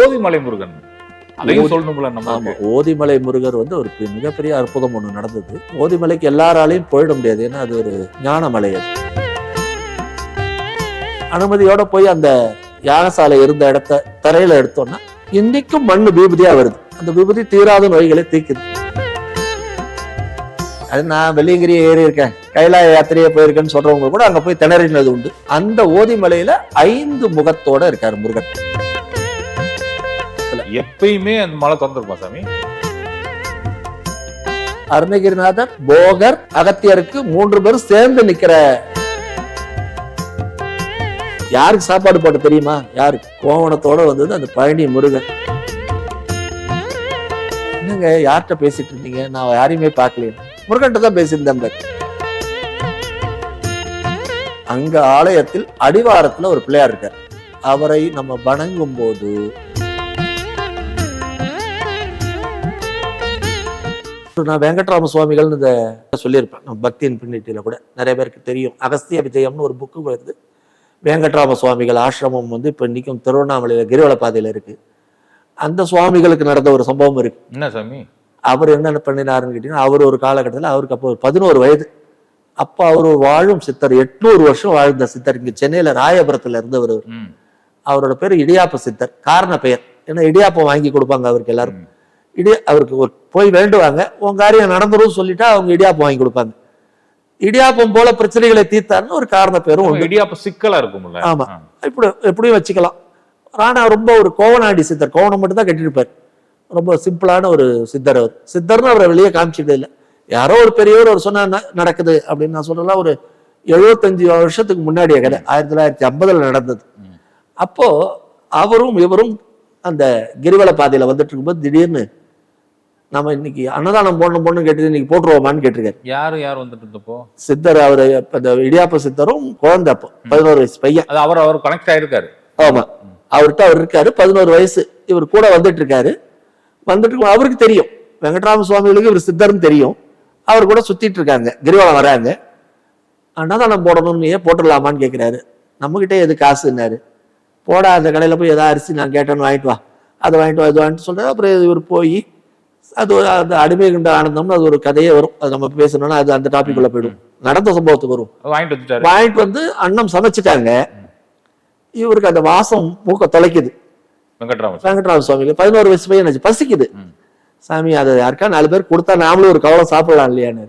ஓதிமலை முருகன். ஓதிமலை முருகர் வந்து ஒரு மிகப்பெரிய அற்புதம் ஒண்ணு நடந்தது. ஓதிமலைக்கு எல்லாராலையும் போயிட முடியாது. ஏன்னா அது ஒரு ஞானமலை அது. அனுமதியோட போய் அந்த யாகசாலை இருந்த இடத்த தரையில எடுத்தோம்னா இன்னைக்கும் மண்ணு விபூதியா வருது. அந்த விபூதி தீராத நோய்களை தீக்குது. அது நான் வெள்ளியங்கிரி ஏறி இருக்கேன். கைலாய யாத்திரையே போயிருக்கேன்னு சொல்றவங்க கூட அங்க போய் திணறினது உண்டு. அந்த ஓதிமலையில ஐந்து முகத்தோட இருக்காரு முருகன். எப்பயுமே அந்த மலை திறந்துருப்பா சாமி? அருணகிரிநாதர் போகர் அகத்தியருக்கு மூன்று பேரும் சேர்ந்து நிக்கிற யாருக்கு சாப்பாடு போட்ட தெரியுமா? யாருக்கு கோவணத்தோட வந்தது அந்த பழனி முருகன். என்னங்க யார்கிட்ட பேசிட்டு இருந்தீங்க? நான் யாரையுமே பார்க்கலையே. முருகன்ட்ட தான் பேசியிருந்தேன் அங்க ஆலயத்தில் அடிவாரத்துல ஒரு பிள்ளையார் இருக்கார். அவரை நம்ம வணங்கும் போது நான் வெங்கட்ராம சுவாமிகள்னு இந்த சொல்லியிருப்பேன் நம்ம பக்தியின் பின்னிட்டியில கூட நிறைய பேருக்கு தெரியும். அகஸ்திய விஜயம்னு ஒரு புக்கு வருது. வெங்கட்ராம சுவாமிகள் ஆசிரமம் வந்து இப்போ இன்னைக்கும் திருவண்ணாமலையில கிரிவல பாதையில இருக்கு. அந்த சுவாமிகளுக்கு நடந்த ஒரு சம்பவம் இருக்கு. என்ன சாமி? அவர் என்ன பண்ணினாருன்னு கேட்டீங்கன்னா அவர் ஒரு காலகட்டத்தில் அவருக்கு அப்போ பதினோரு வயது. அப்போ அவர் ஒரு வாழும் சித்தர் எட்நூறு வருஷம் வாழ்ந்த சித்தர். இங்க சென்னையில ராயபுரத்துல இருந்தவர். அவரோட பேர் இடியாப்ப சித்தர். காரண பெயர். ஏன்னா இடியாப்பம் வாங்கி கொடுப்பாங்க அவருக்கு எல்லாரும். ம். இடி அவருக்கு ஒரு போய் வேண்டுவாங்க. உன் காரியம் நடந்துரும் சொல்லிட்டா அவங்க இடியாப்பம் வாங்கி கொடுப்பாங்க. இடியாப்பம் போல பிரச்சனைகளை தீர்த்தாருன்னு ஒரு காரண பேரும் உண்டு. இடியாப்ப சிக்கலா இருக்கும்ல. ஆமா. இப்படி எப்படியும் வச்சுக்கலாம். ராணா ரொம்ப ஒரு கோவனாடி சித்தர். கோவணம் மட்டும் தான் கட்டியிருப்பார் ரொம்ப சிம்பிளான ஒரு சித்தர் அவர். சித்தர்னு அவரை வெளியே காமிச்சிட்டது இல்லை. யாரோ ஒரு பெரியவர் அவர் சொன்னா நடக்குது அப்படின்னு நான் சொல்லலாம் ஒரு எழுபத்தஞ்சு வருஷத்துக்கு முன்னாடிய கதை. ஆயிரத்தி தொள்ளாயிரத்தி ஐம்பதுல நடந்தது. அப்போ அவரும் இவரும் அந்த கிரிவல பாதையில வந்துட்டு இருக்கும்போது திடீர்னு நம்ம இன்னைக்கு அன்னதானம் போடணும் போடணும் கேட்டு இன்னைக்கு போட்டுருவோமான்னு கேட்டிருக்காரு. யாரு யார் வந்துட்டு இருந்தப்போ? சித்தர் அவர் அந்த இடியாப்ப சித்தரும் குழந்தை அப்போ பதினோரு வயசு பையன். அது அவர் அவர் கனெக்ட் ஆயிருக்காரு. ஆமா. அவர்கிட்ட அவர் இருக்காரு பதினோரு வயசு. இவர் கூட வந்துட்டு இருக்காரு. வந்துட்டு அவருக்கு தெரியும். வெங்கட்ராம சுவாமிகளுக்கு இவர் சித்தர்னு தெரியும். அவர் கூட சுத்திட்டு இருக்காங்க கிரிவலம் வராங்க. அன்னதானம் போடணும்னு ஏன் போட்டுடலாமான்னு கேட்கிறாரு நம்மகிட்ட எது காசுன்னாரு. போடா அந்த கடையில போய் ஏதாவது அரிசி நான் கேட்டேன்னு வாங்கிட்டு வா. அதை வாங்கிட்டு வா இது வாங்கிட்டு சொல்றாரு. அப்புறம் இவர் போய் அது ஒரு அந்த அடிமை கண்ட ஆனந்தம்னு அது ஒரு கதையே வரும். அது நம்ம பேசணும்னா அது அந்த டாபிக் உள்ள போயிடும். நடந்த சம்பவத்துக்கு வரும். வாங்கிட்டு வாங்கிட்டு வந்து அன்னம் சமைச்சிட்டாங்க. இவருக்கு அந்த வாசம் மூக்க தொலைக்குது. வெங்கட்ராமன் வெங்கட்ராம சுவாமிக்கு பதினோரு வயசு பையன் பசிக்குது. சாமி அதை யாருக்கா? நாலு பேர் கொடுத்தா நாமளும் ஒரு கவலை சாப்பிடலாம் இல்லையான்னு.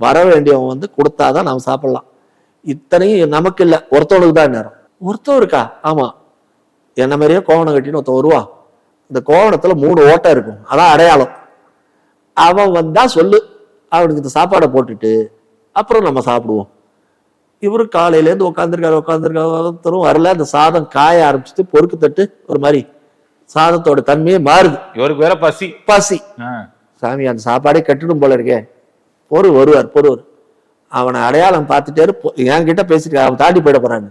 வர வேண்டியவன் வந்து கொடுத்தாதான் நாம் சாப்பிடலாம். இத்தனையும் நமக்கு இல்ல. ஒருத்தவனுக்கு தான் நேரம் ஒருத்தவருக்கா ஆமா. என்ன மாதிரியே கோவணம் கட்டின்னு ஒருத்தன் வருவான். இந்த கோவணத்துல மூணு ஓட்டை இருக்கும். அதான் அடையாளம். அவன் வந்தா சொல்லு. அவனுக்கு இந்த சாப்பாடை போட்டுட்டு அப்புறம் நம்ம சாப்பிடுவோம். இவரு காலையில இருந்து உட்காந்துருக்காரு உட்காந்துருக்காரு வரல. அந்த சாதம் காய ஆரம்பிச்சுட்டு பொறுக்கு தட்டு ஒரு மாதிரி சாதத்தோட தன்மையே மாறுது. இவருக்கு வேற பசி. பசி. சாமி அந்த சாப்பாடே கட்டிடும் போல இருக்கே. பொறு வருவார் பொறுவர் அவனை அடையாளம் பார்த்துட்டாரு. பொ- என்கிட்ட பேசிட்டு அவன் தாண்டி போயிட போறாங்க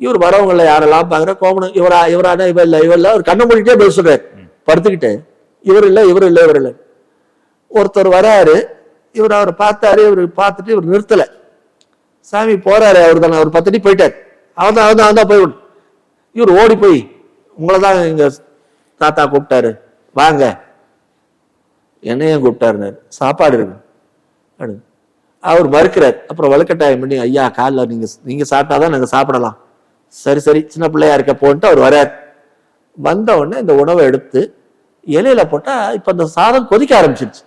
இவர் வரவங்கள யாரெல்லாம் பாக்குற கோமணம் இவரா இவரான இவ இல்ல இவ இல்ல அவர் கண்ண மூடிட்டே பேச சொல்றாரு. படுத்துக்கிட்டு இவர் இல்ல இவர் இல்ல இவர் இல்ல. ஒருத்தர் வராரு இவர் அவரை பார்த்தாரு இவர் பார்த்துட்டு இவர் நிறுத்தலை. சாமி போறாரு அவர் தானே அவர் பத்தடி போயிட்டார். அவன் தான் அவன் தான் அவன் தான் போய் இவர் ஓடி போய் உங்களை தான் எங்க தாத்தா கூப்பிட்டாரு. வாங்க. என்னையும் கூப்பிட்டாருனாரு சாப்பாடு இருக்கு. அவர் மறுக்கிறார். அப்புறம் வலுக்கட்டாயம் பண்ணி ஐயா காலைல நீங்க நீங்க சாப்பிட்டாதான் நாங்கள் சாப்பிடலாம். சரி சரி சின்ன பிள்ளையா இருக்க போன்ட்டு அவர் வரார். வந்த உடனே இந்த உணவை எடுத்து இலையில போட்டா இப்ப அந்த சாதம் கொதிக்க ஆரம்பிச்சிருச்சு.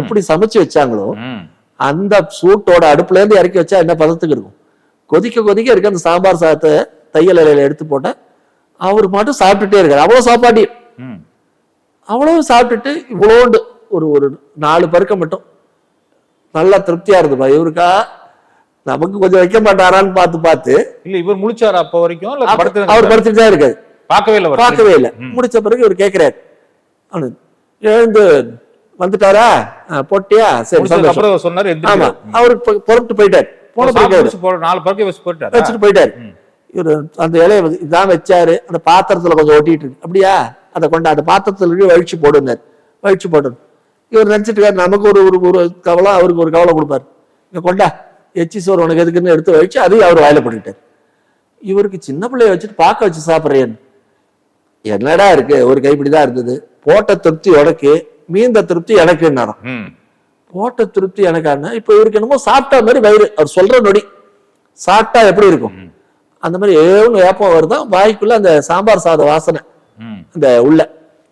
எப்படி சமைச்சு வச்சாங்களோ. அந்த சூட்டோட அடுப்புல இருந்து இறக்கி வச்சா என்ன பதத்துக்கு இருக்கும்? கொதிக்க கொதிக்க இருக்க அந்த சாம்பார் சாதத்தை தையல் இலையில எடுத்து போட்டா அவர் மட்டும் சாப்பிட்டுட்டே இருக்காரு. அவ்வளவு சாப்பாடு. அவ்வளவு சாப்பிட்டுட்டு இவ்வளோண்டு ஒரு ஒரு நாலு பருக்க மட்டும். நல்லா திருப்தியா இருந்துப்பா இவருக்கா நமக்கு கொஞ்சம் வைக்க மாட்டாரான்னு பார்த்து பார்த்து. இல்ல இவர் முழிச்சாரு அப்ப வரைக்கும்? அவர் படுத்துட்டு தான் இருக்காரு. பார்க்கவே இல்ல பார்க்கவே இல்லை. முடிச்ச பிறகு இவர் கேட்கிறாரு எழுந்து வந்துட்டாரா? போட்டியா? சரி சந்தோஷம். சொன்னாரு ஆமா அவரு புறப்பட்டு போயிட்டாரு. போன போற நாலு பறக்க வச்சு போயிட்டாரு வச்சுட்டு போயிட்டாரு. இவரு அந்த இலைய இதான் வச்சாரு. அந்த பாத்திரத்துல கொஞ்சம் ஒட்டிட்டு இருக்கு. அப்படியா? அதை கொண்டு அந்த பாத்திரத்துல வழிச்சு போடுனார் வழிச்சு போடணும் இவர் நினைச்சிட்டு நமக்கு ஒரு ஒரு ஒரு கவலை அவருக்கு ஒரு கவலை கொடுப்பாரு. இங்க கொண்டா எச்சி சோறு உனக்கு எதுக்குன்னு எடுத்து வச்சு அதையும் அவர் வாயில போட்டுட்டார் இவருக்கு சின்ன பிள்ளைய வச்சுட்டு பார்க்க வச்சு சாப்பிட்றேன்னு. என்னடா இருக்கு? ஒரு கைப்பிடி தான் இருந்தது. போட்ட திருப்தி உனக்கு மீந்த திருப்தி எனக்குன்னாராம் ம். போட்ட திருப்தி எனக்கான இப்ப இவருக்கு என்னமோ சாப்பிட்ட மாதிரி வயிறு. அவர் சொல்ற நொடி. சாப்பிட்டா எப்படி இருக்கும். அந்த மாதிரி ஏன்னு ஏப்பம் வருதான் வாய்க்குள்ள அந்த சாம்பார் சாத வாசனை. அந்த உள்ள.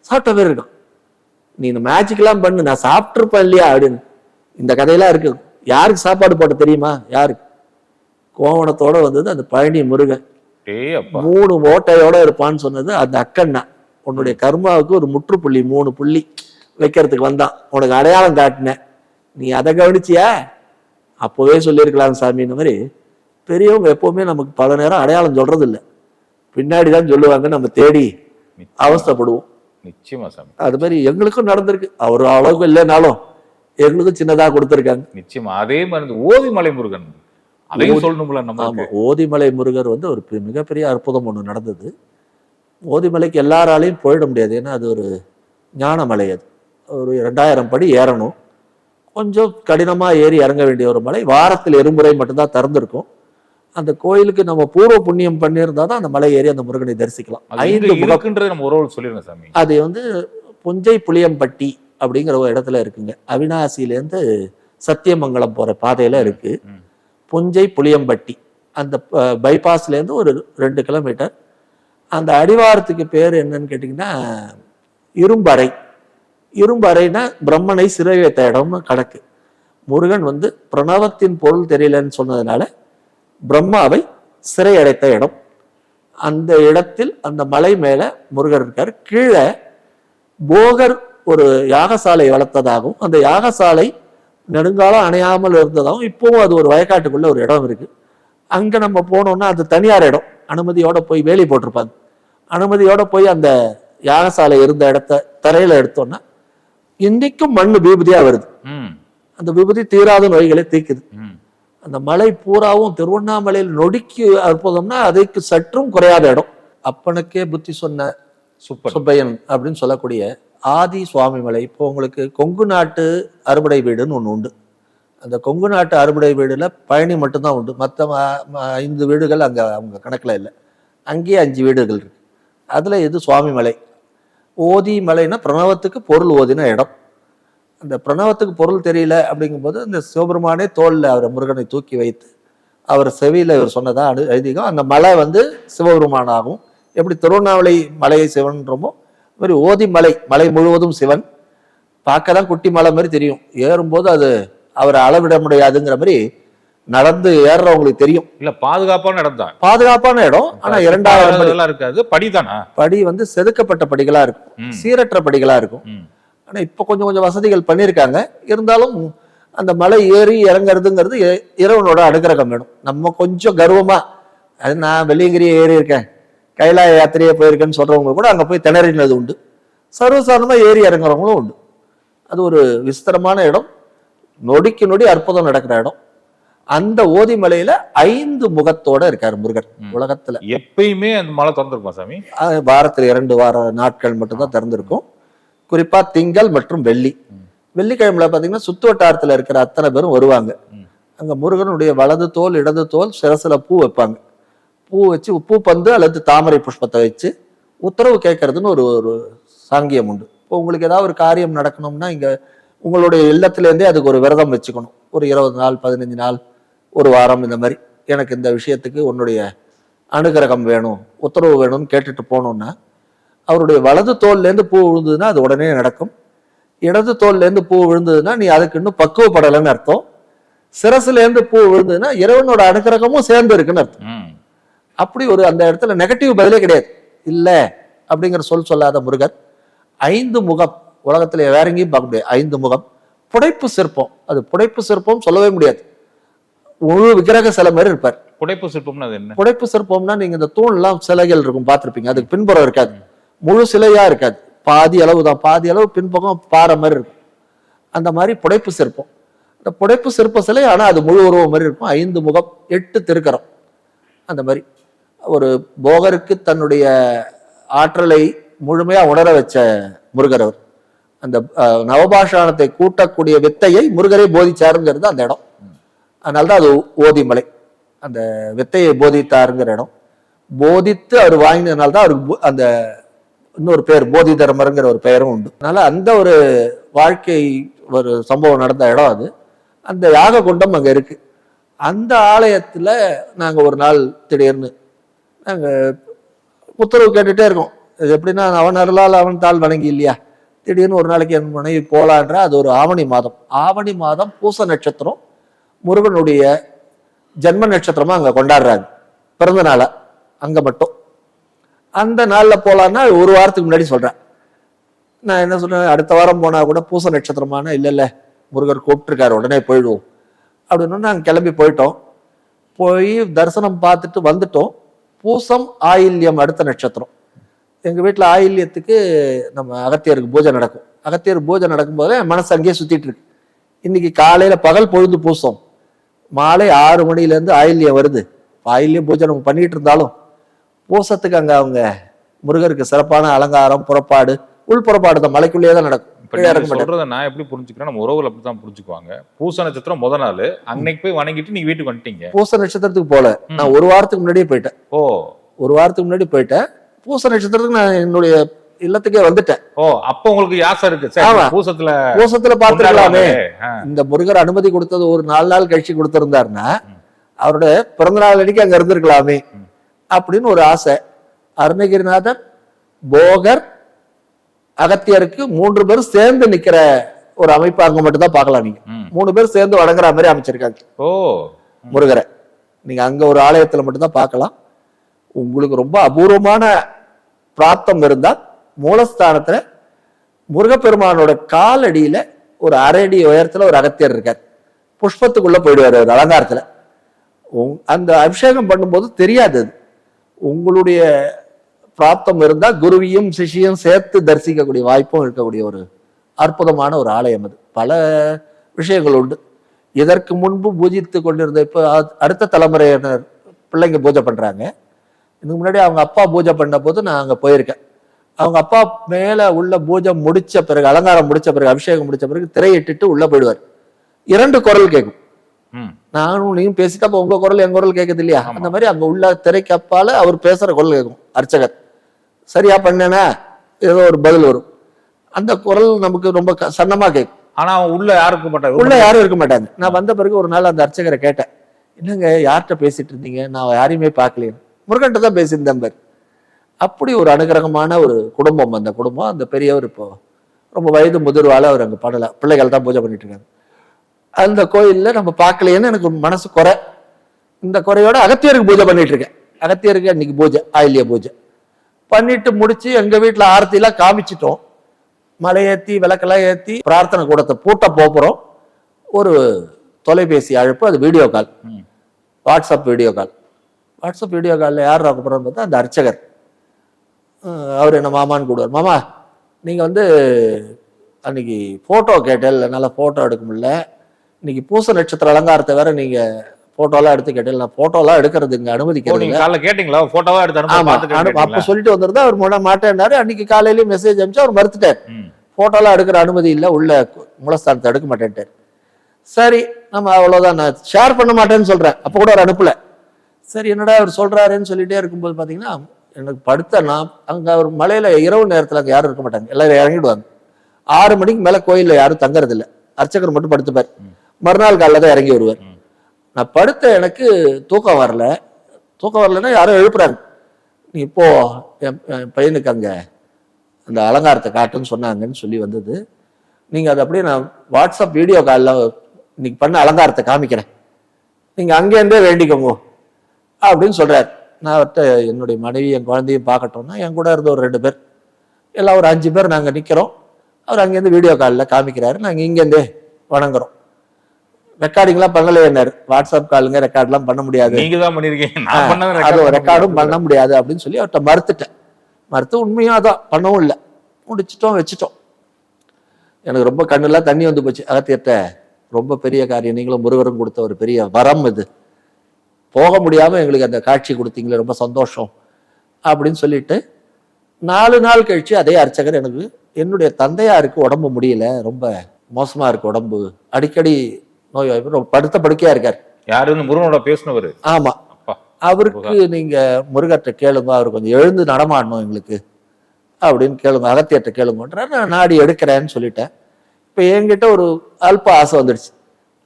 சாப்பிட்ட மாதிரி இருக்கும். நீ இந்த மேஜிக் எல்லாம் பண்ணு. நான் சாப்பிட்டுருப்பேன் இல்லையா அப்படின்னு. இந்த கதையெல்லாம் இருக்கு. யாருக்கு சாப்பாடு போட்ட தெரியுமா? யாருக்கு? கோவணத்தோட வந்தது அந்த பழனி முருகன். மூணு ஓட்டையோட இருப்பான்னு சொன்னது அந்த அக்கண்ணா. உன்னுடைய கர்மாவுக்கு ஒரு முற்றுப்புள்ளி மூணு புள்ளி. வைக்கிறதுக்கு வந்தான். உனக்கு அடையாளம் காட்டினேன். நீ அதை கவனிச்சியா? அப்போவே சொல்லியிருக்கலாம் சாமி இந்த மாதிரி பெரியவங்க எப்பவுமே நமக்கு பல நேரம் அடையாளம் சொல்றது இல்ல பின்னாடி தான் சொல்லுவாங்க நம்ம தேடி. அவஸ்தைப்படுவோம். நிச்சயமா சாமி. அது மாதிரி எங்களுக்கும் நடந்திருக்கு. அவர் அளவுக்கு இல்லைனாலும் எங்களுக்கும் சின்னதா கொடுத்துருக்காங்க. நிச்சயமா. அதே மாதிரி ஓதிமலை முருகன். அதையும் சொல்லணும்ல நம்ம ஆமா. ஓதிமலை முருகர் வந்து ஒரு மிகப்பெரிய அற்புதம் ஒண்ணு நடந்தது. ஓதிமலைக்கு எல்லாராலையும் போயிட முடியாது. ஏன்னா அது ஒரு ஞானமலை அது. ஒரு ரெண்டாயிரம் படி ஏறணும். கொஞ்சம் கடினமா ஏறி இறங்க வேண்டிய ஒரு மலை. வாரத்தில் இருமுறை மட்டும்தான் திறந்திருக்கும். அந்த கோயிலுக்கு நம்ம பூர்வ புண்ணியம் பண்ணியிருந்தா தான் அந்த மலை ஏறி அந்த முருகனை தரிசிக்கலாம். ஐந்து நம்ம உறவு சொல்லிருங்க சாமி. அது வந்து புஞ்சை புளியம்பட்டி அப்படிங்கிற ஒரு இடத்துல இருக்குங்க. அவினாசியிலேருந்து சத்தியமங்கலம் போற பாதையில இருக்கு. ம். புஞ்சை புளியம்பட்டி. அந்த ப- bypassல இருந்து ஒரு ரெண்டு கிலோமீட்டர். அந்த அடிவாரத்துக்கு பேர் என்னன்னு கேட்டிங்கன்னா இரும்பறை. இரும்பறைனா பிரம்மனை சிறை வைத்த இடம்னு கணக்கு. முருகன் வந்து பிரணவத்தின் பொருள் தெரியலன்னு சொன்னதுனால பிரம்மாவை சிறை அடைத்த இடம். அந்த இடத்தில் அந்த மலை மேலே முருகர் இருக்கார். கீழே போகர் ஒரு யாகசாலை வளர்த்ததாகவும் அந்த யாகசாலை நெடுங்காலம் அணையாமல் இருந்ததாகவும் இப்போவும் அது ஒரு வயக்காட்டுக்குள்ள ஒரு இடம் இருக்கு. அங்கே நம்ம போனோம்னா அது தனியார் இடம். அனுமதியோட போய் வேலி போட்டிருப்பாங்க. அனுமதியோட போய் அந்த யாகசாலை இருந்த இடத்த தரையில எடுத்தோம்னா இன்னைக்கும் மண்ணு விபூதியா வருது. அந்த விபூதி தீராத நோய்களை தீக்குது. அந்த மலை பூராவும் திருவண்ணாமலையில் நொடிக்கு அற்புதம்னா அதுக்கு சற்றும் குறையாத இடம். அப்பனுக்கே புத்தி சொன்ன சூப்பர். சுப்பையன் அப்படின்னு சொல்லக்கூடிய ஆதி சுவாமி மலை. இப்போ உங்களுக்கு கொங்கு நாட்டு அறுபடை வீடுன்னு ஒன்று உண்டு. அந்த கொங்கு நாட்டு அறுபடை வீடுல பழனி மட்டும்தான் உண்டு. மற்ற ஐந்து வீடுகள் அங்கே அவங்க கணக்கில் இல்லை. அங்கேயே அஞ்சு வீடுகள் இருக்கு. அதில் இது சுவாமி மலை? ஓதி மலைன்னா பிரணவத்துக்கு பொருள் ஓதின இடம். அந்த பிரணவத்துக்கு பொருள் தெரியல அப்படிங்கும்போது அந்த சிவபெருமானே தோல்ல அவர் முருகனை தூக்கி வைத்து அவர் செவியில் இவர் சொன்னதான் அனு ஐதீகம். அந்த மலை வந்து சிவபெருமானாகும் எப்படி திருவண்ணாமலை மலையை சிவன்றமோ அது மாதிரி ஓதி மலை மலை முழுவதும் சிவன். பார்க்க தான் குட்டி மலை மாதிரி தெரியும். ஏறும்போது அது அவரை அளவிட முடியாதுங்கிற மாதிரி நடந்து ஏறுறவங்களுக்கு தெரியும். இல்ல பாதுகாப்பான இடம் தான். பாதுகாப்பான இடம் ஆனா படி. அதெல்லாம் இருக்காது படிதானா படி வந்து செதுக்கப்பட்ட படிகளா இருக்கும். சீரற்ற படிகளா இருக்கும். ஆனா இப்போ கொஞ்சம் கொஞ்சம் வசதிகள் பண்ணியிருக்காங்க. இருந்தாலும் அந்த மலை ஏறி இறங்குறதுங்கிறது இறைவனோட அனுகிரகம் வேணும். நம்ம கொஞ்சம் கர்வமா அது நான் வெள்ளியங்கிரியை ஏறி இருக்கேன் கைலாய யாத்திரையே போயிருக்கேன்னு சொல்றவங்க கூட அங்க போய் திணறினது உண்டு. சர்வசாதாரணமா ஏறி இறங்குறவங்களும் உண்டு. அது ஒரு விஸ்தரமான இடம். நொடிக்கு நொடி அற்புதம் நடக்கிற இடம். அந்த ஓதி மலையில ஐந்து முகத்தோட இருக்காரு முருகர் ம். உலகத்துல. எப்பயுமே அந்த மலை திறந்துருக்குமா சாமி? வாரத்துல இரண்டு வார நாட்கள் மட்டும்தான் திறந்திருக்கும். குறிப்பா திங்கள் மற்றும் வெள்ளி. வெள்ளிக்கிழமையில பாத்தீங்கன்னா சுத்து வட்டாரத்துல இருக்கிற அத்தனை பேரும் வருவாங்க. அங்க முருகனுடைய வலது தோல் இடது தோல் சிரசுல பூ வைப்பாங்க. பூ வச்சு பூ பந்து அல்லது தாமரை புஷ்பத்தை வச்சு உத்தரவு கேட்கறதுன்னு ஒரு ஒரு சாங்கியம் உண்டு. இப்போ உங்களுக்கு ஏதாவது ஒரு காரியம் நடக்கணும்னா இங்க உங்களுடைய இல்லத்துல இருந்தே அதுக்கு ஒரு விரதம் வச்சுக்கணும். ஒரு இருபது நாள் பதினஞ்சு நாள் ஒரு வாரம் இந்த மாதிரி எனக்கு இந்த விஷயத்துக்கு உன்னுடைய அனுகிரகம் வேணும் உத்தரவு வேணும்னு கேட்டுட்டு போனோம்னா அவருடைய வலது தோல்ல இருந்து பூ விழுந்ததுன்னா அது உடனே நடக்கும். இடது தோல்ல இருந்து பூ விழுந்ததுன்னா நீ அதுக்கு இன்னும் பக்குவப்படலைன்னு அர்த்தம். சிரசுல இருந்து பூ விழுந்ததுன்னா இறைவனோட அனுகிரகமும் சேர்ந்து இருக்குன்னு அர்த்தம். அப்படி ஒரு அந்த இடத்துல நெகட்டிவ் பதிலே கிடையாது. இல்ல அப்படிங்கிற சொல் சொல்லாத முருகர் ஐந்து முகம் உலகத்துல வேற எங்கேயும் பார்க்க முடியாது. ஐந்து முகம். புடைப்பு சிற்பம். அது புடைப்பு சிற்பம் சொல்லவே முடியாது. முழு விக்கிரக சிலை மாதிரி இருப்பார். புடைப்பு சிற்பம்னு அது என்ன? புடைப்பு சிற்பம்னா நீங்க இந்த தூண்லாம் சிலைகள் இருக்கும் பார்த்திருப்பீங்க. அதுக்கு பின்புறம் இருக்காது. முழு சிலையா இருக்காது. பாதி அளவு தான் பாதி அளவு பின்பக்கம் பாறை மாதிரி இருக்கும். அந்த மாதிரி புடைப்பு சிற்பம். அந்த புடைப்பு சிற்ப சிலை ஆனா அது முழு உருவம் மாதிரி இருக்கும். ஐந்து முகம் எட்டு திருக்கரம். அந்த மாதிரி. ஒரு போகருக்கு தன்னுடைய ஆற்றலை முழுமையா உணர வச்ச முருகர் அவர். அந்த அஹ், நவபாஷாணத்தை கூட்டக்கூடிய வித்தையை முருகரே போதிச்சாருங்கிறது அந்த இடம். அதனால்தான் அது ஓதிமலை. அந்த வித்தையை போதித்தாருங்கிற இடம். போதித்து அவர் வாங்கினதுனால தான் அவருக்கு அந்த இன்னொரு பேர் போதி தர்மருங்கிற ஒரு பெயரும் உண்டு. அதனால அந்த ஒரு வாழ்க்கை ஒரு சம்பவம் நடந்த இடம் அது. அந்த யாக குண்டம் அங்கே இருக்கு. அந்த ஆலயத்தில் நாங்கள் ஒரு நாள் திடீர்னு நாங்கள் உத்தரவு கேட்டுட்டே இருக்கோம். இது எப்படின்னா அவன் அருளால் அவன் தாள் வணங்கி இல்லையா? திடீர்னு ஒரு நாளைக்கு என் மனைவி போகலான்றா அது ஒரு ஆவணி மாதம். ஆவணி மாதம் பூச நட்சத்திரம். முருகனுடைய ஜென்ம நட்சத்திரமா அங்க கொண்டாடுறாங்க. பிறந்த நாளா அங்க மட்டும். அந்த நாள்ல போலான்னா ஒரு வாரத்துக்கு முன்னாடி சொல்றேன். நான் என்ன சொல்றேன்? அடுத்த வாரம் போனா கூட பூச நட்சத்திரமான இல்ல இல்ல முருகர் கூப்பிட்டுருக்காரு உடனே போயிடுவோம். அப்படின்னு நாங்கள் கிளம்பி போயிட்டோம். போய் தரிசனம் பார்த்துட்டு வந்துட்டோம். பூசம் ஆயில்யம் அடுத்த நட்சத்திரம். எங்கள் வீட்டில் ஆயில்யத்துக்கு நம்ம அகத்தியருக்கு பூஜை நடக்கும். அகத்தியர் பூஜை நடக்கும்போது என் மனசு அங்கேயே சுற்றிட்டுருக்கு இருக்கு. இன்னைக்கு பகல் பொழுது பூசம். மாலை ஆறு மணில இருந்து ஆயில்யம் வருது. ஆயில்யம் பூஜை நம்ம பண்ணிட்டு இருந்தாலும் பூசத்துக்கு அங்க அவங்க முருகருக்கு சிறப்பான அலங்காரம் புறப்பாடு உள் புறப்பாடு தான் மலைக்குள்ளேயே தான் நடக்கும். சொல்றதை நான் எப்படி புரிஞ்சுக்கிறேன் நம்ம உறவுகள் அப்படித்தான் புரிஞ்சுக்குவாங்க. பூச நட்சத்திரம் முத நாள் அன்னைக்கு போய் வணங்கிட்டு நீங்க வீட்டுக்கு வந்துட்டீங்க. பூச நட்சத்திரத்துக்கு போல. நான் ஒரு வாரத்துக்கு முன்னாடியே போயிட்டேன். ஓ. ஒரு வாரத்துக்கு முன்னாடி போயிட்டேன். பூச நட்சத்திரத்துக்கு நான் என்னுடைய இல்லத்துக்கே வந்துட்டேன். ஓ அப்ப உங்களுக்கு யாசை இருக்கு. பூசத்துல பூசத்துல. ஆ, இந்த முருகர் அனுமதி கொடுத்தது ஒரு நாலு நாள் கழிச்சு கொடுத்திருந்தாருன்னா ம். அவருடைய பிறந்த நாள் அன்னைக்கு அங்க இருந்திருக்கலாமே. அப்படின்னு ஒரு ஆசை. அருணகிரிநாதர் போகர் அகத்தியருக்கு மூன்று பேரும் சேர்ந்து நிக்கிற ஒரு அமைப்பு அங்க மட்டும் தான் பார்க்கலாம் நீங்க. மூணு பேர் சேர்ந்து வணங்குற மாதிரி அமைச்சிருக்காங்க. ஓ. முருகரை. நீங்க அங்க ஒரு ஆலயத்துல மட்டும்தான் பார்க்கலாம். உங்களுக்கு ரொம்ப அபூர்வமான பிராப்தம் இருந்தா மூலஸ்தானத்துல முருகப்பெருமானோட காலடியில் ஒரு அரை அடி உயரத்துல ஒரு அகத்தியர் இருக்கார். புஷ்பத்துக்குள்ள போயிடுவார் அவர் அலங்காரத்துல. உங்- அந்த அபிஷேகம் பண்ணும்போது தெரியாது அது. உங்களுடைய பிராப்தம் இருந்தா குருவியும் சிஷியும் சேர்த்து தரிசிக்கக்கூடிய வாய்ப்பும் இருக்கக்கூடிய ஒரு அற்புதமான ஒரு ஆலயம் அது. பல விஷயங்கள் உண்டு. இதற்கு முன்பு பூஜித்து கொண்டிருந்த இப்போ அடுத்த தலைமுறையினர் பிள்ளைங்க பூஜை பண்றாங்க. இதுக்கு முன்னாடி அவங்க அப்பா பூஜை பண்ண போது நான் அங்கே போயிருக்கேன். அவங்க அப்பா மேல உள்ள பூஜை முடிச்ச பிறகு அலங்காரம் முடிச்ச பிறகு அபிஷேகம் முடிச்ச பிறகு திரையிட்டுட்டு உள்ள போயிடுவார். இரண்டு குரல் கேட்கும். நானும் நீயும் பேசிட்டா அப்ப உங்க குரல் என் குரல் கேட்குது இல்லையா. அந்த மாதிரி அங்க உள்ள திரைக்கு அப்பால அவர் பேசுற குரல் கேட்கும் அர்ச்சகர். சரியா பண்ணேனா? ஏதோ ஒரு பதில் வரும். அந்த குரல் நமக்கு ரொம்ப சன்னமா கேட்கும் ஆனா அவன் உள்ள யாருக்கும் மாட்டாங்க. உள்ள யாரும் இருக்க மாட்டாங்க. நான் வந்த பிறகு ஒரு நாள் அந்த அர்ச்சகரை கேட்டேன். என்னங்க யார்கிட்ட பேசிட்டு இருந்தீங்க? நான் யாரையுமே பார்க்கலையே. முருகன்ட்ட தான் பேசியிருந்தேன் பாரு. அப்படி ஒரு அனுகிரகமான ஒரு குடும்பம் அந்த குடும்பம். அந்த பெரியவர் இப்போ ரொம்ப வயது முதிர்வால அவர் அங்க பண்ணல பிள்ளைகள் தான் பூஜை பண்ணிட்டு இருக்காங்க. அந்த கோயில்ல நம்ம பார்க்கலையேன்னு எனக்கு மனசு குறை. இந்த குறையோட அகத்தியருக்கு பூஜை பண்ணிட்டு இருக்கேன். அகத்தியருக்கு அன்னைக்கு பூஜை ஆயில்ய பூஜை. பண்ணிட்டு முடிச்சு எங்க வீட்டுல ஆரத்திலாம் காமிச்சிட்டோம். மலை ஏத்தி விளக்கெல்லாம் ஏத்தி பிரார்த்தனை கூடத்தை பூட்ட போறோம். ஒரு தொலைபேசி அழைப்பு அது video call. WhatsApp video call WhatsApp video காலில் யார் பார்க்க பார்த்தா அந்த அர்ச்சகர். அவர் என்ன மாமான்னு கூடுவார். மாமா நீங்கள் வந்து அன்னைக்கு ஃபோட்டோ கேட்டேன் என்னால் ஃபோட்டோ எடுக்க முடியல. இன்னைக்கு பூச நட்சத்திர அலங்காரத்தை வேற நீங்கள் ஃபோட்டோலாம் எடுத்து கேட்டேன் நான் ஃபோட்டோலாம் எடுக்கிறது இங்கே நீங்க காலைல கேட்டீங்களா? போட்டோவா எடுத்து அனுப்ப ஆமா பார்த்துட்டு அனு- அப்ப? சொல்லிட்டு வந்திருந்தா அவர் முட மாட்டேன்னாரு. அன்னைக்கு காலையிலயும் மெசேஜ் அனுப்பிச்சு அவர் மறுத்துட்டார். ம். போட்டோலாம் எடுக்கிற அனுமதி இல்லை உள்ள மூலஸ்தானத்தை எடுக்க மாட்டேன்ட்டார். சரி நம்ம அவ்வளவுதான். நான் ஷேர் பண்ண மாட்டேன்னு சொல்றேன். அப்ப கூட அவர் அனுப்பல. சரி என்னடா அவர் சொல்றாருன்னு சொல்லிட்டே இருக்கும்போது பாத்தீங்கன்னா எனக்கு படுத்த நான் அங்க அவர் மலையில இரவு நேரத்துல அங்க யாரும் இருக்க மாட்டாங்க. எல்லாரும் இறங்கிடுவாங்க. ஆறு மணிக்கு மேல கோயில்ல யாரும் தங்கறது இல்ல அர்ச்சகர் மட்டும் படுத்துப்பார். மறுநாள் காலைல தான் இறங்கி வருவார். நான் படுத்த எனக்கு தூக்கம் வரல. தூக்கம் வரலன்னா யாரோ எழுப்புறாங்க. நீ இப்போ என் பையனுக்கு அங்க அந்த அலங்காரத்தை காட்டுன்னு சொன்னாங்கன்னு சொல்லி வந்தது. நீங்க அதை அப்படியே நான் வாட்ஸ்அப் வீடியோ காலில் இன்னைக்கு பண்ண அலங்காரத்தை காமிக்கிறேன். நீங்க அங்கேருந்தே வேண்டிக்கோங்க. அப்படின்னு சொல்றாரு. நான் அவர்கிட்ட என்னுடைய மனைவி என் குழந்தையும் பார்க்கட்டோம்னா என் கூட இருந்த ஒரு ரெண்டு பேர். எல்லாம் ஒரு அஞ்சு பேர் நாங்க நிக்கிறோம். அவர் அங்கேருந்து வீடியோ காலில் காமிக்கிறாரு. நாங்க இங்கேருந்தே வணங்குறோம். ரெக்கார்டிங்லாம் பண்ணலையேன்னாரு வாட்ஸ்அப் காலுங்க ரெக்கார்ட்லாம் பண்ண முடியாது. நீங்க தான் பண்ணிருக்கீங்க அது ரெக்கார்டும். பண்ண முடியாது அப்படின்னு சொல்லி அவர்கிட்ட மறுத்துட்டேன். மறுத்து உண்மையும் அதான் பண்ணவும் இல்லை. முடிச்சிட்டோம் வச்சுட்டோம். எனக்கு ரொம்ப கண்ணெல்லாம் தண்ணி வந்து போச்சு. அகத்தியர்ட்ட ரொம்ப பெரிய காரியம். நீங்களும் முருகரும் கொடுத்த ஒரு பெரிய வரம் இது. போக முடியாம எங்களுக்கு அந்த காட்சி கொடுத்தீங்களே ரொம்ப சந்தோஷம் அப்படின்னு சொல்லிட்டு நாலு நாள் கழிச்சு அதே அர்ச்சகர் எனக்கு என்னுடைய தந்தையாருக்கு உடம்பு முடியல ரொம்ப மோசமா இருக்கு உடம்பு. அடிக்கடி நோய் ரொம்ப படுத்த படுக்கையா இருக்கார். யாரு வந்து முருகனோட பேசினவரு? ஆமா. அப்பா. அவருக்கு நீங்க முருகர்ட்ட கேளுங்க அவர் கொஞ்சம் எழுந்து நடமாடணும் எங்களுக்கு அப்படின்னு கேளுங்க அகத்தியத்தை கேளுங்கன்ற நான் நாடி எடுக்கிறேன்னு சொல்லிட்டேன். இப்போ என்கிட்ட ஒரு அல்ப ஆசை வந்துடுச்சு.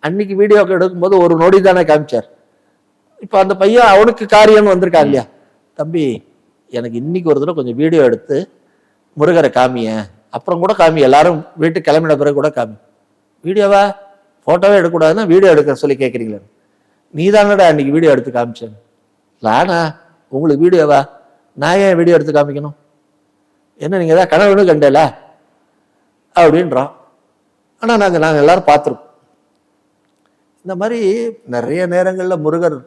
அன்னைக்கு வீடியோக்கு எடுக்கும்போது ஒரு நொடி தானே காமிச்சார். இப்போ அந்த பையன் அவனுக்கு காரியம்னு வந்திருக்கான் இல்லையா? தம்பி எனக்கு இன்னைக்கு ஒரு தடவை கொஞ்சம் வீடியோ எடுத்து முருகரை காமிய. அப்புறம் கூட காமி. எல்லாரும் வீட்டுக்கு கிளம்பின பிறகு கூட காமி. வீடியோவா? ஃபோட்டோவே எடுக்கக்கூடாதுன்னா வீடியோ எடுக்க சொல்லி கேட்குறீங்களே நீ தானடா அன்னைக்கு வீடியோ எடுத்து காமிச்சேன் லானா உங்களுக்கு வீடியோவா நான் ஏன் வீடியோ எடுத்து காமிக்கணும்? என்ன நீங்கள் ஏதாவது கனவுன்னு கண்டேல? அப்படின்றோம் ஆனால் நாங்கள் நாங்கள் எல்லாரும் பார்த்துருக்கோம். இந்த மாதிரி நிறைய நேரங்களில் முருகர்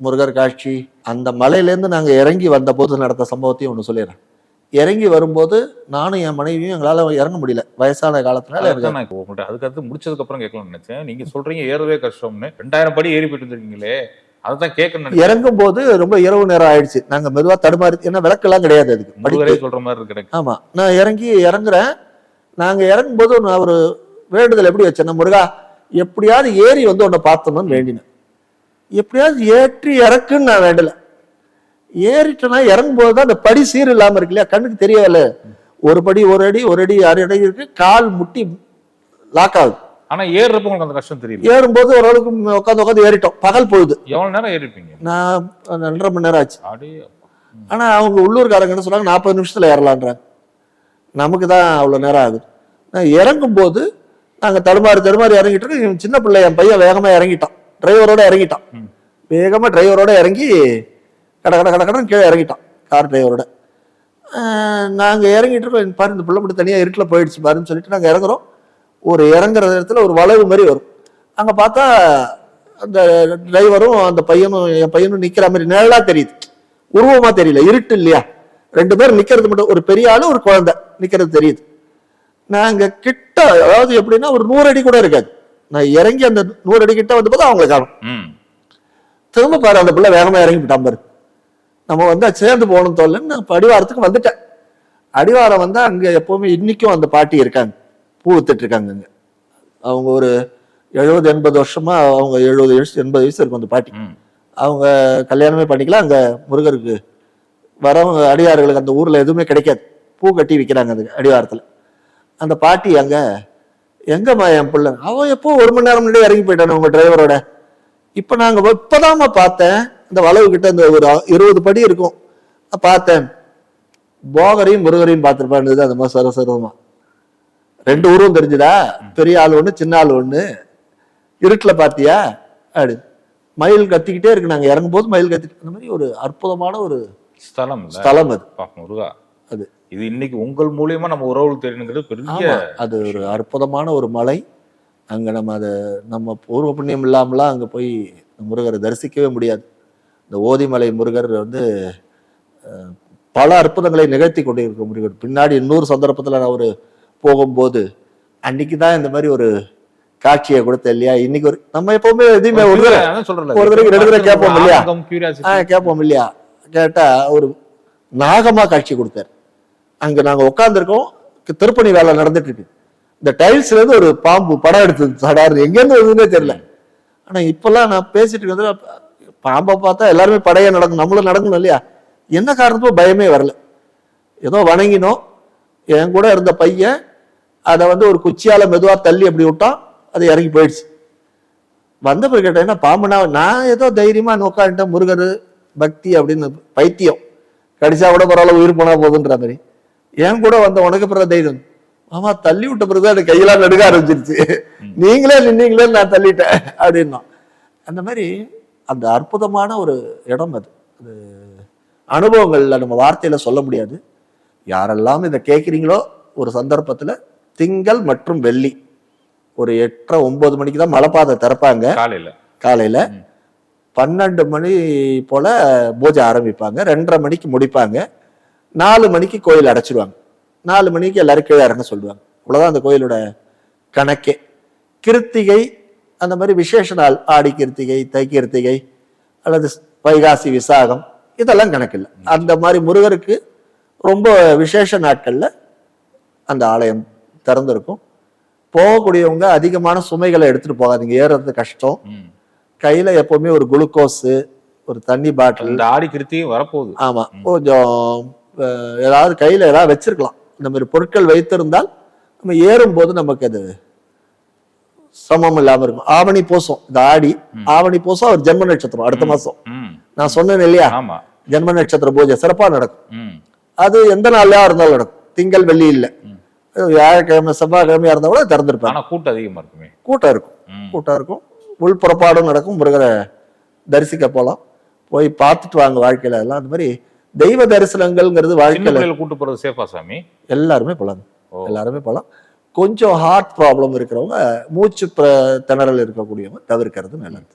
முருகர் காட்சி அந்த மலையிலேருந்து நாங்கள் இறங்கி வந்தபோது நடந்த சம்பவத்தையும் ஒன்று சொல்லிடுறேன். இறங்கி வரும்போது நானும் என் மனைவியும் எங்களால் இறங்க முடியல. வயசான காலத்தினால எனக்கு அதுதான் நான் இப்போ உங்கள்கிட்ட அதுக்கு அடுத்து முடிச்சதுக்கு அப்புறம் கேட்கலாம்னு நினைச்சேன். நீங்க சொல்றீங்க ஏறவே கஷ்டம்னு. ரெண்டாயிரம் படி ஏறி போயிட்டு இருந்திருக்கீங்களே அதான் கேட்கணும்னு நினைச்சேன். இறங்கும் போது ரொம்ப இரவு நேரம் ஆயிடுச்சு. நாங்கள் மெதுவாக தடுமாறி ஏன்னா விளக்கெல்லாம் கிடையாது அதுக்கு. படிக்க முருகரே சொல்ற மாதிரி இருக்கு ஆமா. நான் இறங்கி இறங்குறேன். நாங்க இறங்கும்போது நான் ஒரு வேண்டுதல் எப்படி வச்சேன்னா முருகா எப்படியாவது ஏறி வந்து உன்னை பார்த்தோம்னு வேண்டினேன். எப்படியாவது ஏற்றி இறக்குன்னு நான் வேண்டல. ஏறிட்டேன்னா இறங்கும்போது தான் அந்த படி சீர் இல்லாம இருக்கு இல்லையா? கண்ணுக்கு தெரியல ஒரு படி ஒரு அடி ஒரு அடி அரை அடி இருக்கு. கால் முட்டி லாக் ஆகுது. ஆனா ஏறுறப்ப உங்களுக்கு அந்த கஷ்டம் தெரியல ஏறும்போது ஓரளவுக்கு உட்காந்து உட்காந்து ஏறிட்டோம். பகல் பொழுது. எவ்வளவு நேரம் ஏறிருப்பீங்க? நான் ரெண்டரை மணி நேரம் ஆச்சு. அடி. ஆனா அவங்க உள்ளூர்காரங்க என்ன சொன்னாங்க நாற்பது நிமிஷத்துல ஏறலான்றாங்க. நமக்கு தான் அவ்வளவு நேரம் ஆகுது. நான் இறங்கும்போது நாங்க தடுமாறி தடுமாறி இறங்கிட்டு இருக்கோம். இவன் சின்ன பிள்ளை என் பையன் வேகமா இறங்கிட்டான். டிரைவரோட இறங்கிட்டான். ம். வேகமா டிரைவரோட இறங்கி கட கட கட கடன்னு கீழே இறங்கிட்டான் கார் டிரைவரோட ஆஹ் நாங்க இறங்கிட்டு இருக்கோம். பாரு இந்த பிள்ளை மட்டும் தனியா இருட்டில் போயிடுச்சு பாருன்னு சொல்லிட்டு நாங்க இறங்குறோம். ஒரு இறங்குற இடத்துல ஒரு வளைவு மாதிரி வரும். அங்க பார்த்தா அந்த டிரைவரும் அந்த பையனும் என் பையனும் நிக்கிற மாதிரி நிழலா தெரியுது. உருவமா தெரியல இருட்டு இல்லையா? ரெண்டு பேரும் நிக்கிறது மட்டும் ஒரு பெரிய ஆளு ஒரு குழந்தை நிக்கிறது தெரியுது. நாங்க கிட்ட அதாவது எப்படின்னா ஒரு நூறு அடி கூட இருக்காது. நான் இறங்கி அந்த நூறு அடி கிட்ட வந்து பார்த்தா அவங்களை காணும். திரும்ப பாரு அந்த பிள்ளை வேகமா இறங்கி விட்டான் பாரு. நம்ம வந்து சேர்ந்து போகணும் தோல்லன்னு நான் அடிவாரத்துக்கு வந்துட்டேன். அடிவாரம் வந்தா அங்க எப்பவுமே இன்னைக்கும் அந்த பாட்டி இருக்காங்க. பூ வித்துட்டு இருக்காங்க அங்க. அவங்க ஒரு எழுபது எண்பது வருஷமா அவங்க எழுபது வயசு எண்பது வயசு இருக்கும் அந்த பாட்டி. அவங்க கல்யாணமே பண்ணிக்கலாம். அங்க முருகருக்கு வரவங்க அடியார்களுக்கு அந்த ஊர்ல எதுவுமே கிடைக்காது. பூ கட்டி விற்கிறாங்க அந்த அடிவாரத்துல. அந்த பாட்டி அங்க எங்கம்மா என் பிள்ளை அவன் எப்போ ஒரு மணி நேரம் முன்னாடி இறங்கி போயிட்டானே உங்க டிரைவரோட? இப்ப நாங்க வ- இப்பதாம்மா பார்த்தேன். இந்த வளைவு கிட்ட இந்த ஒரு இருபது படி இருக்கும். பார்த்தேன். போகரையும் முருகரையும் பார்த்திருப்பான்னு அந்த மாதிரி சரசரமா ரெண்டு உருவம் தெரிஞ்சுதா? பெரிய ஆள் ஒண்ணு சின்ன ஆள் ஒண்ணு. இருட்டுல பாத்தியா? அப்படி மயில் கத்திக்கிட்டே இருக்கு. நாங்க இறங்கும் போது மயில் கத்திட்டு அந்த மாதிரி ஒரு அற்புதமான ஒரு ஸ்தலம் ஸ்தலம் அது. முருகா. இது இன்னைக்கு உங்கள் மூலியமா நம்ம உறவுகள் தெரியணுங்கிறது பெரிய அது ஒரு அற்புதமான ஒரு மலை. அங்க நம்ம அதை நம்ம பூர்வ புண்ணியம் இல்லாமலாம் அங்க போய் முருகரை தரிசிக்கவே முடியாது. இந்த ஓதிமலை முருகர் வந்து பல அற்புதங்களை நிகழ்த்தி கொண்டு இருக்க முருகர் பின்னாடி இன்னொரு சந்தர்ப்பத்துல நான் ஒரு போகும்போது அன்னைக்கு தான் இந்த மாதிரி ஒரு காட்சியை கொடுத்த இல்லையா? இன்னைக்கு ஒரு நம்ம எப்பவுமே எதையுமே ஒரு தடவை ஒரு ரெண்டு தடவை கேட்போம் இல்லையா? கேட்போம் இல்லையா? கேட்டா ஒரு நாகமா காட்சி கொடுத்தாரு. அங்கே நாங்கள் உட்காந்துருக்கோம் திருப்பணி வேலை நடந்துட்டு இருக்கு. இந்த டைல்ஸ்லேருந்து ஒரு பாம்பு படம் எடுத்தது. சடார் எங்கேருந்து வருதுன்னே தெரியல. ஆனால் இப்போல்லாம் நான் பேசிட்டு இருக்கிறதுல பாம்பை பார்த்தா எல்லாருமே படையே நடக்கும். நம்மளும் நடக்கணும் இல்லையா? என்ன காரணத்துக்கும் பயமே வரல. ஏதோ வணங்கினோம். என் கூட இருந்த பையன் அதை வந்து ஒரு குச்சியால் மெதுவாக தள்ளி அப்படி விட்டான். அது இறங்கி போயிடுச்சு. வந்த பிறகு என்ன பாம்புனா நான் ஏதோ தைரியமாக உட்காந்துட்டேன் முருகர் பக்தி அப்படின்னு பைத்தியம். கடிச்சா கூட பரவாயில்ல உயிர் போனால் போதுன்ற மாதிரி. என் கூட வந்த உனக்கு பிறகு தைரியம். ஆமா தள்ளி விட்ட பிறகு எனக்கு கையெல்லாம் நடுக்க ஆரம்பிச்சிருச்சு. நீங்களே நின்னீங்களே நான் தள்ளிட்டேன் அப்படின்னா. அந்த மாதிரி அந்த அற்புதமான ஒரு இடம் அது. அது அனுபவங்கள்ல நம்ம வார்த்தையில சொல்ல முடியாது. யாரெல்லாம் இதை கேட்குறீங்களோ ஒரு சந்தர்ப்பத்துல திங்கள் மற்றும் வெள்ளி. ஒரு எட்டரை ஒன்பது மணிக்கு தான் மலைப்பாதை திறப்பாங்க. காலையில. காலையில. பன்னெண்டு மணி போல பூஜை ஆரம்பிப்பாங்க. ரெண்டரை மணிக்கு முடிப்பாங்க. நாலு மணிக்கு கோயில் அடைச்சிடுவாங்க நாலு மணிக்கு எல்லாரும் கீழே இறங்க சொல்லுவாங்க. அவ்வளவுதான் அந்த கோயிலோட கணக்கே. கிருத்திகை அந்த மாதிரி விசேஷ நாள் ஆடி கிருத்திகை தை கிருத்திகை அல்லது வைகாசி விசாகம் இதெல்லாம் கணக்கில்லை. அந்த மாதிரி முருகருக்கு ரொம்ப விசேஷ நாட்கள்ல அந்த ஆலயம் திறந்திருக்கும். போகக்கூடியவங்க அதிகமான சுமைகளை எடுத்துட்டு போகாதீங்க ஏறுறது கஷ்டம். கையில எப்பவுமே ஒரு குளுக்கோஸ் ஒரு தண்ணி பாட்டில். இந்த ஆடி கிருத்தியும் வரப்போகுது. ஆமா. கொஞ்சம் ஏதாவது கையில ஏதாவது வச்சிருக்கலாம். இந்த மாதிரி பொருட்கள் வைத்திருந்தால் நம்ம ஏறும்போது நமக்கு அது சமம் இல்லாம இருக்கும். ஆவணி பூசம். இந்த ஆடி ஆவணி பூசம் அவர் ஜென்ம நட்சத்திரம் அடுத்த மாசம். நான் சொன்னேன் இல்லையா? ஜென்ம நட்சத்திர பூஜை சிறப்பா நடக்கும். அது எந்த நாள்லயா இருந்தாலும் நடக்கும். திங்கள் வெள்ளி இல்ல. வியாழக்கிழமை செவ்வாய்க்கிழமையா இருந்தா கூட திறந்திருப்பாங்க கூட்டம் அதிகமா இருக்குமே. கூட்டம் இருக்கும். கூட்டம் இருக்கும். உள் புறப்பாடும் நடக்கும். முருகரை தரிசிக்க போலாம். போய் பார்த்துட்டு வாங்க வாழ்க்கையில அதெல்லாம். அந்த மாதிரி தெய்வ தரிசனங்கள்ங்கிறது வாழ்க்கையில கூட்டு போறது சேஃபா சாமி? எல்லாருமே போலாம். ஓ. எல்லாருமே போலாம். கொஞ்சம் ஹார்ட் ப்ராப்ளம் இருக்கிறவங்க மூச்சு திணறல் இருக்கக்கூடியவங்க தவிர்க்கிறது நல்லது.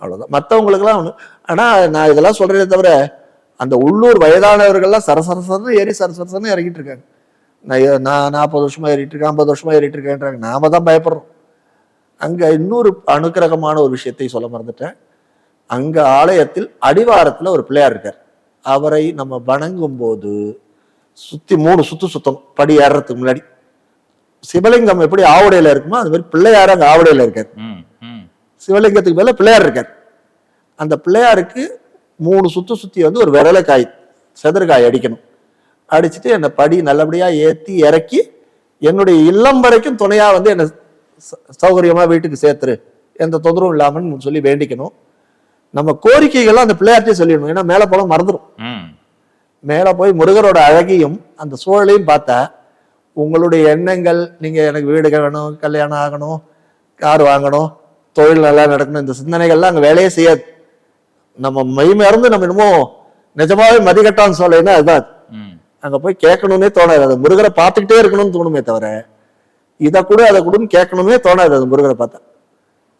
அவ்வளவுதான். மற்றவங்களுக்குலாம் ஒன்று ஆனா நான் இதெல்லாம் சொல்றதே தவிர அந்த உள்ளூர் வயதானவர்கள்லாம் சரசரசன்னு ஏறி சரசரசன்னு இறங்கிட்டு இருக்காங்க. நான் நான் நாற்பது வருஷமா ஏறிட்டு இருக்கேன் ஐம்பது வருஷமா ஏறிட்டு இருக்கேன்றாங்க. நாம தான் பயப்படுறோம். அங்க இன்னொரு அனுக்கிரகமான ஒரு விஷயத்தை சொல்ல மறந்துட்டேன். அங்க ஆலயத்தில் அடிவாரத்துல ஒரு பிள்ளையார் இருக்கார். அவரை நம்ம வணங்கும் போது சுத்தி மூணு சுத்து சுத்தம் படி ஏறுறதுக்கு முன்னாடி. சிவலிங்கம் எப்படி ஆவுடையில இருக்குமோ அது மாதிரி பிள்ளையார் அங்க ஆவுடையில இருக்கார். ம் ம். சிவலிங்கத்துக்கு மேல பிள்ளையார் இருக்கார். அந்த பிள்ளையாருக்கு மூணு சுத்து சுத்தி வந்து ஒரு விரலைக்காய் செதற்காய் அடிக்கணும். அடிச்சுட்டு என்னை படி நல்லபடியா ஏத்தி இறக்கி என்னுடைய இல்லம் வரைக்கும் துணையா வந்து என்னை ச- சௌகரியமா வீட்டுக்கு சேர்த்துரு. எந்த தொந்தரவும் இல்லாமன்னு சொல்லி வேண்டிக்கணும். நம்ம கோரிக்கைகள்லாம் அந்த பிள்ளையார்ட்டே சொல்லிடணும். ஏன்னா மேலே போல மறந்துடும் ம். மேலே போய் முருகரோட அழகையும் அந்த சூழலையும் பார்த்தா உங்களுடைய எண்ணங்கள் நீங்க எனக்கு வீடு வேணும் கல்யாணம் ஆகணும் கார் வாங்கணும் தொழில் நல்லா நடக்கணும் இந்த சிந்தனைகள்லாம் அங்கே வேலையே செய்யாது. நம்ம மெய்மறந்து நம்ம என்னமோ நிஜமாவே மதிக்கட்டான்னு சொல்லேன்னா அதுதான். அங்க போய் கேட்கணும்னே தோணாது. அது முருகரை பார்த்துக்கிட்டே இருக்கணும்னு தோணுமே தவிர இதை கூட அதை கூடன்னு கேட்கணுமே தோணாது. அது முருகரை பார்த்தா.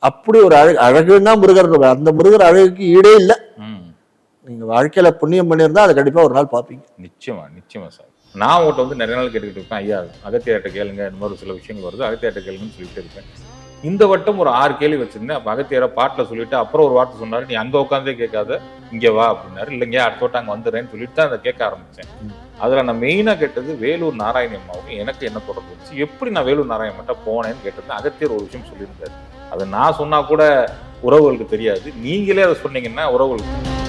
அப்படி ஒரு அழகு அழகுன்னா முருகர் அந்த முருகர் அழகுக்கு ஈடே இல்லை. ம். நீங்க வாழ்க்கையில புண்ணியம் பண்ணியிருந்தா அதை கண்டிப்பா ஒரு நாள் பார்ப்பீங்க. நிச்சயமா நிச்சயமா சார். நான் உங்கள்கிட்ட வந்து நிறைய நாள் கேட்டுக்கிட்டு இருப்பேன். ஐயா அகத்தியாட்ட கேளுங்க இந்த மாதிரி சில விஷயங்கள் வருது அகத்தியாட்ட கேளுங்கன்னு சொல்லிட்டு இருப்பேன். இந்த வட்டம் ஒரு ஆறு கேள்வி வச்சிருந்தேன். அப்போ அகத்தியார பாட்டில் சொல்லிட்டு அப்புறம் ஒரு வார்த்தை சொன்னாரு. நீ அங்கே உட்காந்தே கேட்காத இங்கே வா அப்படின்னாரு. இல்லைங்க அடுத்த வட்டம் அங்கே வந்துடுறேன்னு சொல்லிட்டு தான் அதை கேட்க ஆரம்பிச்சேன். ம். அதில் நான் மெயினாக கேட்டது வேலூர் நாராயணி அம்மாவுக்கும் எனக்கு என்ன தொடர்பு எப்படி நான் வேலூர் நாராயண அம்மாட்ட போனேன்னு கேட்டது அகத்தியர் ஒரு விஷயம் சொல்லியிருந்தாரு. அதை நான் சொன்னா கூட உறவுகளுக்கு தெரியாது. நீங்களே அதை சொன்னீங்கன்னா உறவுகளுக்கு